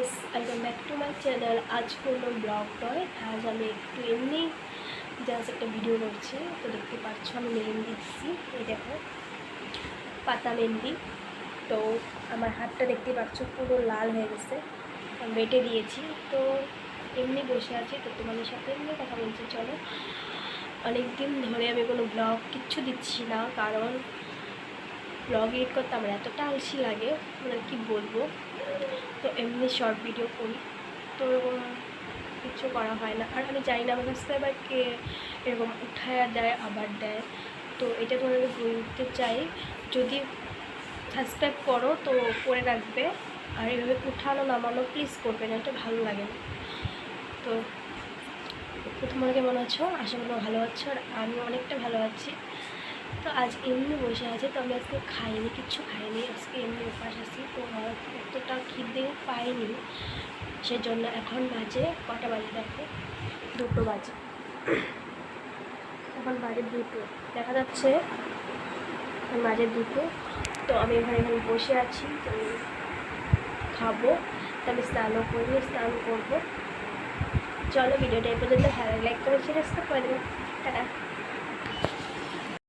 Guys welcome back to my channel আজ কোনো blog নয়, আজ আমি একটু এমনি জাস্ট একটা ভিডিও করছি। তো দেখতে পাচ্ছ, আমি মেহেন্দি দিচ্ছি। এই দেখো, পাতা মেহেন্দি। তো আমার হাতটা দেখতে পাচ্ছ, পুরো লাল হয়ে গেছে। বেটে দিয়েছি। তো এমনি বসে আছি, তো তোমাদের সাথে এমনি কথা বলছি, চলো। অনেক দিন ধরে আমি কোনো ব্লগ কিচ্ছু দিচ্ছি না, কারণ ব্লগ এডিট করতে আমার এতটা আলসি লাগে। মানে কি বলব? তো এমনি শর্ট ভিডিও করি। তো এরকম কিছু করা হয় না। আর আমি জানি না আমার সাবস্ক্রাইবারকে এরকম উঠায় দেয়, আবার দেয়। তো এটা তোমাদেরকে বলতে চাই। যদি সাবস্ক্রাইব করো তো করে রাখবে। আর এভাবে উঠানো, নামানো প্লিজ করবে না, এটা ভালো লাগে না। তো তোমরা কেমন আছো আশা করি ভালো আছো আর আমি অনেকটা ভালো আছি। তো আজ এমনি বসে আছে। তো আমি আজকে খাইনি কিচ্ছু খাইনি। আজকে এমনি আমার এতটা খিদে পাইনি, সেজন্য এখন বাজে কটা বাজে দেখো? দুটো বাজে। এখন বাজে দুটো। দেখা যাচ্ছে বাজে দুটো। তো আমি এখানে এখানে বসে আছি, তো খাব। তো আমি স্নানও করি, স্নান করব। চলো, ভিডিওটা এই পর্যন্ত। ভালো লাইক করে শেয়ার করে দেবো। টাটা।